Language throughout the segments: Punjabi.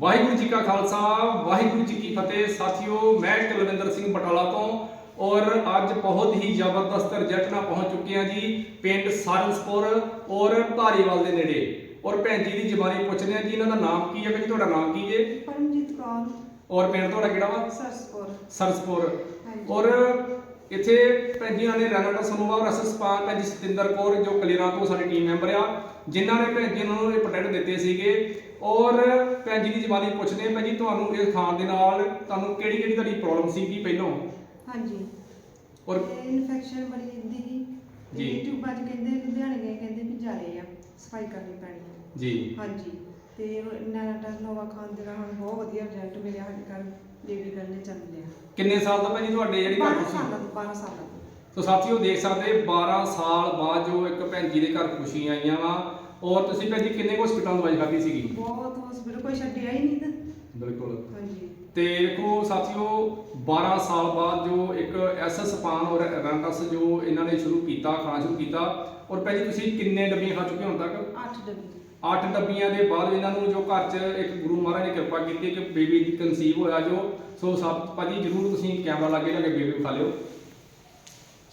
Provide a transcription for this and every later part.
ਵਾਹਿਗੁਰੂ ਜੀ ਕਾ ਖਾਲਸਾ ਵਾਹਿਗੁਰੂ ਜੀ ਕੀ ਫਤਿਹ। ਸਾਥੀਓ ਮੈਂ ਕੁਲਵਿੰਦਰ ਸਿੰਘ ਬਟਾਲਾ ਤੋਂ ਔਰ ਅੱਜ ਬਹੁਤ ਹੀ ਜ਼ਬਰਦਸਤ ਰਿਜ਼ਲਟ ਨਾਲ ਪਹੁੰਚ ਚੁੱਕੇ ਹਾਂ ਜੀ ਪਿੰਡ ਸਾਰੰਸਪੁਰ ਔਰ ਧਾਰੀਵਾਲ ਦੇ ਨੇੜੇ। ਔਰ ਭੈਣ ਜੀ ਦੀ ਜ਼ਬਾਨੀ ਪੁੱਛਦੇ ਹਾਂ ਜੀ ਇਹਨਾਂ ਦਾ ਨਾਮ ਕੀ ਹੈ? ਭੈਣ ਜੀ ਤੁਹਾਡਾ ਨਾਮ ਕੀ ਹੈ ਪਰਮਜੀਤ ਕੌਰ। ਔਰ ਪਿੰਡ ਤੁਹਾਡਾ ਕਿਹੜਾ ਵਾ? ਸਰਸਪੁਰ। ਸਰਸਪੁਰ। ਔਰ ਇੱਥੇ ਭੈਣ ਜੀਆਂ ਨੇ ਰਣਟ ਸਨੋਵਾ ਔਰ ਅਸਸਪਾਨ ਭੈਣ ਜੀ ਸਤਿੰਦਰ ਕੌਰ ਜੋ ਕਲੀਰਾਂ ਤੋਂ ਸਾਡੀ ਟੀਮ ਮੈਂਬਰ ਆ ਜਿਨ੍ਹਾਂ ਨੇ ਭੈਣ ਜੀ ਨੂੰ ਇਹ ਪ੍ਰੋਡਕਟ ਦਿੱਤੇ ਸੀਗੇ। ਔਰ ਭੈਣ ਜੀ ਦੀ ਜ਼ਬਾਨੀ ਪੁੱਛਦੇ ਹਾਂ ਭੈਣ ਜੀ ਤੁਹਾਨੂੰ ਇਹ ਖਾਣ ਦੇ ਨਾਲ ਤੁਹਾਨੂੰ ਕਿਹੜੀ ਕਿਹੜੀ ਤੁਹਾਡੀ ਪ੍ਰੋਬਲਮ ਸੀਗੀ ਪਹਿਲਾਂ? ਹਾਂਜੀ। ਔਰ ਇਨਫੈਕਸ਼ਨ ਬੜੀ ਹੁੰਦੀ ਸੀ। ਜੀ। ਤੇ ਟਿਊਬਾਂ 'ਚ ਕਹਿੰਦੇ ਲੁਧਿਆਣੇ ਗਏ ਕਹਿੰਦੇ ਵੀ ਜਾਲੇ ਆ ਸਫ਼ਾਈ ਕਰਨੀ ਪੈਣੀ ਆ। ਜੀ। ਹਾਂਜੀ। ਤੇ ਨਾਟਾ ਨੋਵਾ ਖਾਨ ਦੇ ਨਾਲ ਹੁਣ ਬਹੁਤ ਵਧੀਆ ਰਿਜ਼ਲਟ ਮਿਲਿਆ ਸਾਡੇ ਘਰ ਬੇਬੀ ਕਰਨੇ ਚੱਲ ਲਿਆ। ਕਿੰਨੇ ਸਾਲ ਤੋਂ ਭੈਣ ਜੀ ਤੁਹਾਡੇ ਜਿਹੜੀ ਘਰ 12 ਖੁਸ਼ੀ? ਸਾਲਾਂ ਤੋਂ 12 ਸਾਲਾਂ ਤੋਂ। ਸੋ ਸਾਥੀਓ ਦੇਖ ਸਕਦੇ 12 ਸਾਲ ਬਾਅਦ ਜੋ ਇੱਕ ਭੈਣ ਜੀ ਦੇ ਘਰ ਖੁਸ਼ੀਆਂ ਆਈਆਂ ਵਾ। ਔਰ ਤੁਸੀਂ ਭੈਣ ਜੀ ਕਿੰਨੇ ਕੁ ਹਸਪੀਟਲਾਂ ਦਵਾਈ ਖਾਧੀ ਸੀਗੀ? ਬਹੁਤ ਹਸਪੀਟਲ ਕੋਈ ਛੱਡਿਆ ਹੀ ਨਹੀਂ ਤਾਂ ਬਿਲਕੁਲ। ਹਾਂਜੀ। ਤੇ ਦੇਖੋ ਸਾਥੀਓ 12 ਸਾਲ ਬਾਅਦ ਜੋ ਇੱਕ ਐਸਐਸ ਪਾਨ ਔਰ ਰੈਂਟਸ ਜੋ ਇਹਨਾਂ ਨੇ ਸ਼ੁਰੂ ਕੀਤਾ ਖਾਣਾ ਸ਼ੁਰੂ ਕੀਤਾ। ਔਰ ਪਹਿਲੀ ਤੁਸੀਂ ਕਿੰਨੇ ਡੱਬੀਆਂ ਖਾ ਚੁੱਕੇ ਹੋ ਹੁਣ ਤੱਕ? 8 ਡੱਬੀ। 8 ਡੱਬੀਆਂ ਦੇ ਬਾਅਦ ਇਹਨਾਂ ਨੂੰ ਜੋ ਘਰ 'ਚ ਇੱਕ ਗੁਰੂ ਮਹਾਰਾਜ ਨੇ ਕਿਰਪਾ ਕੀਤੀ ਕਿ ਬੇਬੀ ਦੀ ਕਨਸੀਵ ਹੋਇਆ ਜੋ, ਸੋ ਸਭ ਭਾਜੀ ਜਰੂਰ ਤੁਸੀਂ ਕੈਮਰਾ ਲਾਗੇ ਲਾ ਕੇ ਲੈ ਕੇ ਬੇਬੀ ਖਾ ਲਿਓ।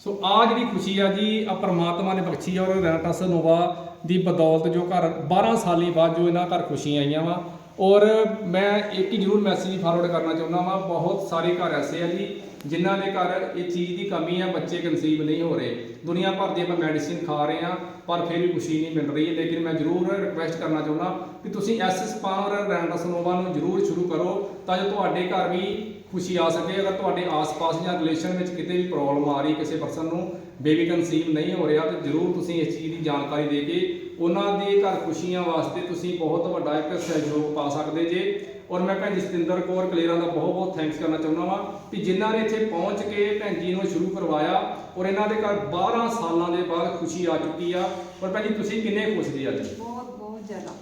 ਸੋ ਆ ਜਿਹੜੀ ਖੁਸ਼ੀ ਆ ਜੀ ਆ ਪਰਮਾਤਮਾ ਨੇ ਬਖਸ਼ੀ ਆ ਔਰ ਰੈਂਟਸ ਨੋਵਾ ਦੀ ਬਦੌਲਤ ਜੋ ਘਰ 12 ਸਾਲੀ ਬਾਅਦ ਜੋ ਇਹਨਾਂ ਘਰ ਖੁਸ਼ੀਆਂ ਆਈਆਂ ਵਾ। ਔਰ ਮੈਂ ਇੱਕ ਹੀ ਜ਼ਰੂਰ ਮੈਸੇਜ ਫਾਰਵਰਡ ਕਰਨਾ ਚਾਹੁੰਦਾ ਵਾਂ, ਬਹੁਤ ਸਾਰੇ ਘਰ ਐਸੇ ਆ ਜੀ ਜਿਨ੍ਹਾਂ ਦੇ ਘਰ ਇਹ ਚੀਜ਼ ਦੀ ਕਮੀ ਹੈ, ਬੱਚੇ ਕਨਸੀਵ ਨਹੀਂ ਹੋ ਰਹੇ। ਦੁਨੀਆ ਭਰ ਦੀ ਆਪਾਂ ਮੈਡੀਸਿਨ ਖਾ ਰਹੇ ਹਾਂ, ਪਰ ਫਿਰ ਵੀ ਖੁਸ਼ੀ ਨਹੀਂ ਮਿਲ ਰਹੀ। ਲੇਕਿਨ ਮੈਂ ਜ਼ਰੂਰ ਰਿਕੁਐਸਟ ਕਰਨਾ ਚਾਹੁੰਦਾ ਕਿ ਤੁਸੀਂ ਐਸਐਸ ਪਾਵਰ ਰੈਂਡਸ ਨੋਵਾ ਨੂੰ ਜ਼ਰੂਰ ਸ਼ੁਰੂ ਕਰੋ, ਤਾਂ ਜੋ ਤੁਹਾਡੇ ਘਰ ਵੀ ਖੁਸ਼ੀ ਆ ਸਕੇ। ਅਗਰ ਤੁਹਾਡੇ ਆਸ-ਪਾਸ ਜਾਂ ਰਿਲੇਸ਼ਨ ਵਿੱਚ ਕਿਤੇ ਵੀ ਪ੍ਰੋਬਲਮ ਆ ਰਹੀ ਕਿਸੇ ਪਰਸਨ ਨੂੰ ਬੇਬੀ ਕਨਸੀਵ ਨਹੀਂ ਹੋ ਰਿਹਾ, ਤੇ ਜ਼ਰੂਰ ਤੁਸੀਂ ਇਸ ਚੀਜ਼ ਦੀ ਜਾਣਕਾਰੀ ਦੇ ਕੇ ਉਹਨਾਂ ਦੇ ਘਰ ਖੁਸ਼ੀਆਂ ਵਾਸਤੇ ਤੁਸੀਂ ਬਹੁਤ ਵੱਡਾ ਇੱਕ ਸਹਿਯੋਗ ਪਾ ਸਕਦੇ ਜੇ। ਔਰ ਮੈਂ ਭੈਣ ਜੀ ਸਤਿੰਦਰ ਕੌਰ ਕਲੇਰਾਂ ਦਾ ਬਹੁਤ ਬਹੁਤ ਥੈਂਕਸ ਕਰਨਾ ਚਾਹੁੰਦਾ ਵਾਂ ਕਿ ਜਿਨ੍ਹਾਂ ਨੇ ਇੱਥੇ ਪਹੁੰਚ ਕੇ ਭੈਣ ਜੀ ਨੂੰ ਸ਼ੁਰੂ ਕਰਵਾਇਆ ਔਰ ਇਹਨਾਂ ਦੇ ਘਰ 12 ਸਾਲਾਂ ਦੇ ਬਾਅਦ ਖੁਸ਼ੀ ਆ ਚੁੱਕੀ ਆ। ਔਰ ਭੈਣ ਜੀ ਤੁਸੀਂ ਕਿੰਨੇ ਖੁਸ਼ ਜੀ ਅੱਜ? ਬਹੁਤ ਬਹੁਤ ਜ਼ਿਆਦਾ।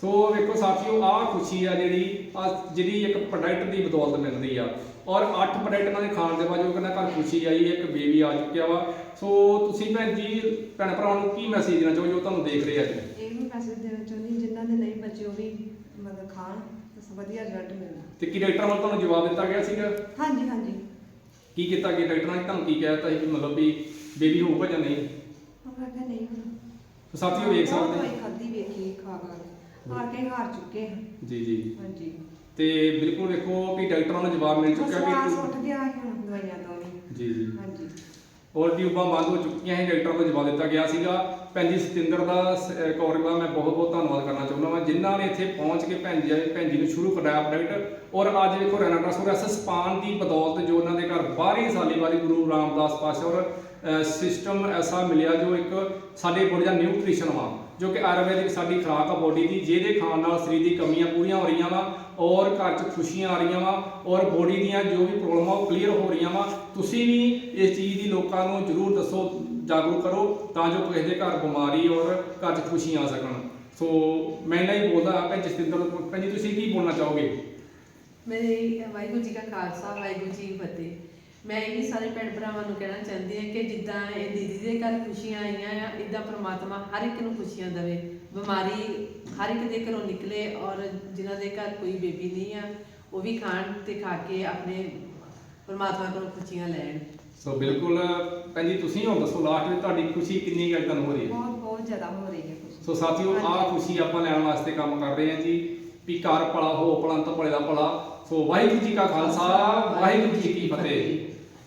ਸੋ ਵੇਖੋ ਸਾਥੀਓ ਆਹ ਖੁਸ਼ੀ ਆ ਜਿਹੜੀ ਆ ਜਿਹੜੀ ਇੱਕ ਪ੍ਰੋਡਕਟ ਦੀ ਬਦੌਲਤ ਮਿਲਦੀ ਆ। ਔਰ 8 ਪ੍ਰੋਡਕਟ ਦੇ ਖਾਣ ਦੇ ਬਾਅਦ ਜੋ ਕਹਿੰਦਾ ਘਰ ਖੁਸ਼ੀ ਆਈ ਇੱਕ ਬੇਬੀ ਆ ਚੁੱਕਿਆ ਵਾ। ਸੋ ਤੁਸੀਂ ਭੈਣ ਜੀ ਭੈਣ ਭਰਾਵਾਂ ਨੂੰ ਕੀ ਮੈਸੇਜ ਦੇਣਾ ਚਾਹੋ ਜੋ ਤੁਹਾਨੂੰ ਦੇਖ ਰਹੇ ਅੱਜ? ਇਹ ਵੀ ਮੈਸੇਜ ਦੇਣਾ ਚਾਹੁੰਦੀ ਜਿਨ੍ਹਾਂ ਦੇ ਨਹੀਂ ਬੱਚੇ ਉਹ ਵੀ ਮਤਲਬ ਖਾਣ। ਵਧੀਆ ਰਿਜ਼ਲਟ ਮਿਲਦਾ। ਤੇ ਕੀ ਡਾਕਟਰ ਵੱਲੋਂ ਤੁਹਾਨੂੰ ਜਵਾਬ ਦਿੱਤਾ ਗਿਆ ਸੀਗਾ? ਹਾਂਜੀ ਹਾਂਜੀ। ਕੀ ਕੀਤਾ ਗਿਆ? ਡਾਕਟਰਾਂ ਨੇ ਤੁਹਾਨੂੰ ਕੀ ਕਹਿ? ਦਿੱਤਾ ਸੀ ਕਿ ਮਤਲਬ ਵੀ ਬੇਬੀ ਹੋਊਗਾ ਜਾਂ ਨਹੀਂ? ਉਹ ਕਹਿੰਦਾ ਨਹੀਂ ਹੁਣ। ਸੋ ਸਾਥੀਓ ਵੇਖ ਸਕਦੇ ਦਵਾਈ ਖਾਦੀ ਵੇਖੀ ਖਾ ਖਾ ਕੇ। ਹਾਰ ਕੇ ਹਾਰ ਚੁੱਕੇ ਹਾਂ ਜੀ ਜੀ। ਹਾਂਜੀ। ਤੇ ਬਿਲਕੁਲ ਵੇਖੋ ਕਿ ਡਾਕਟਰਾਂ ਨੂੰ ਜਵਾਬ ਮਿਲ ਚੁੱਕਿਆ ਵਿਸ਼ਵਾਸ ਵੀ ਉੱਠ ਗਿਆ ਸੀ ਹੁਣ ਦਵਾਈਆਂ ਤੋਂ ਵੀ ਜੀ ਜੀ। ਹਾਂਜੀ। ਹੋਰ ਟਿਊਬਾਂ ਬੰਦ ਹੋ ਚੁੱਕੀਆਂ ਸੀ, ਡਾਕਟਰਾਂ ਨੂੰ ਜਵਾ ਦਿੱਤਾ ਗਿਆ ਸੀਗਾ। ਭੈਣ ਜੀ, ਸਤਿੰਦਰ ਦਾ ਸ- ਕੌਰ ਦਾ ਮੈਂ ਬਹੁਤ ਬਹੁਤ ਧੰਨਵਾਦ ਕਰਨਾ ਚਾਹੁੰਦਾ ਹਾਂ ਜਿਨ੍ਹਾਂ ਨੇ ਇੱਥੇ ਪਹੁੰਚ ਕੇ ਭੈਣ ਜੀ ਭੈਣ ਜੀ ਨੂੰ ਸ਼ੁਰੂ ਕਰਾਇਆ ਪ੍ਰੋਡਕਟ ਔਰ ਅੱਜ ਵੇਖੋ ਰੈਨਾ ਔਰ ਐਸਐਸ ਪਾਨ ਦੀ ਬਦੌਲਤ ਜੋ ਉਹਨਾਂ ਦੇ ਘਰ 12 ਸਾਲੀ ਵਾਲੀ ਗੁਰੂ ਰਾਮਦਾਸ ਪਾਸ਼ਾ ਔਰ ਸਿਸਟਮ ਐਸਾ ਮਿਲਿਆ ਜੋ ਇੱਕ ਸਾਡੇ ਬੋਡੀ ਜਾਂ ਨਿਊਟ੍ਰੀਸ਼ਨ ਵਾ। ਜੋ ਕਿ ਆਯੁਰਵੈਦਿਕ ਸਾਡੀ ਖੁਰਾਕ ਆ ਬੋਡੀ ਦੀ, ਜਿਹਦੇ ਖਾਣ ਨਾਲ ਸਰੀਰ ਦੀ ਕਮੀਆਂ ਪੂਰੀਆਂ ਹੋ ਰਹੀਆਂ ਵਾ, ਔਰ ਘਰ 'ਚ ਖੁਸ਼ੀਆਂ ਆ ਰਹੀਆਂ ਵਾ, ਔਰ ਬੋਡੀ ਦੀਆਂ ਜੋ ਵੀ ਪ੍ਰੋਬਲਮਾਂ ਉਹ ਕਲੀਅਰ ਹੋ ਰਹੀਆਂ ਵਾ। ਤੁਸੀਂ ਵੀ ਇਸ ਚੀਜ਼ ਦੀ ਲੋਕਾਂ ਨੂੰ ਜਰੂਰ ਦੱਸੋ, ਜਾਗਰੂਕ ਕਰੋ, ਤਾਂ ਜੋ ਕਿਸੇ ਦੇ ਘਰ ਬਿਮਾਰੀ ਔਰ ਘਰ 'ਚ ਖੁਸ਼ੀਆਂ ਆ ਸਕਣ। ਸੋ, ਮੈਂ ਇਹਨਾਂ ਹੀ ਬੋਲਦਾ ਭੈਣ ਜਸਤਿੰਦਰ ਭੈਣ ਜੀ, ਤੁਸੀਂ ਕੀ ਬੋਲਣਾ ਚਾਹੋਗੇ? ਮੇਰੇ ਵਾਹਿਗੁਰੂ ਜੀ ਕਾ ਖਾਲਸਾ, ਵਾਹਿਗੁਰੂ ਜੀ ਫਤਿਹ। ਮੈਂ ਇਹ ਸਾਰੇ ਭੈਣ ਭਰਾਵਾਂ ਨੂੰ ਕਹਿਣਾ ਚਾਹੁੰਦੀ ਹਾਂ ਕਿ ਜਿੱਦਾਂ ਇਹ ਦੀਦੀ ਦੇ ਘਰ ਖੁਸ਼ੀਆਂ ਆਈਆਂ ਆ ਇਦਾਂ ਪ੍ਰਮਾਤਮਾ ਹਰ ਇੱਕ ਨੂੰ ਖੁਸ਼ੀਆਂ ਦੇਵੇ। ਬਿਮਾਰੀ ਹਰ ਇੱਕ ਦੇ ਘਰੋਂ ਨਿਕਲੇ ਔਰ ਜਿਨ੍ਹਾਂ ਦੇ ਘਰ ਕੋਈ ਬੇਬੀ ਨਹੀਂ ਆ ਉਹ ਵੀ ਖਾਣ ਤੇ ਖਾ ਕੇ ਆਪਣੇ ਪ੍ਰਮਾਤਮਾ ਕੋਲੋਂ ਖੁਸ਼ੀਆਂ ਲੈਣ। ਸੋ ਬਿਲਕੁਲ ਭੈਣ ਜੀ ਤੁਸੀਂ ਹੁਣ ਦੱਸੋ ਲਾਸਟ ਵਿੱਚ ਤੁਹਾਡੀ ਖੁਸ਼ੀ ਕਿੰਨੀ ਕੁ ਤੁਹਾਨੂੰ ਹੋ ਰਹੀ ਹੈ? ਬਹੁਤ ਬਹੁਤ ਜ਼ਿਆਦਾ ਹੋ ਰਹੀ ਹੈ ਖੁਸ਼ੀ। ਸੋ ਸਾਥੀਓ ਆਹ। ਖੁਸ਼ੀ ਆਪਾਂ ਲੈਣ ਵਾਸਤੇ ਕੰਮ ਕਰ ਰਹੇ ਹਾਂ ਜੀ ਵੀ ਘਰ ਭਲਾ ਹੋ ਭਲਾ ਤਾਂ ਭਲੇ ਦਾ ਭਲਾ। ਸੋ ਵਾਹਿਗੁਰੂ ਜੀ ਕਾ ਖਾਲਸਾ ਵਾਹਿਗੁਰੂ ਜੀ ਕੀ ਫਤਿਹ।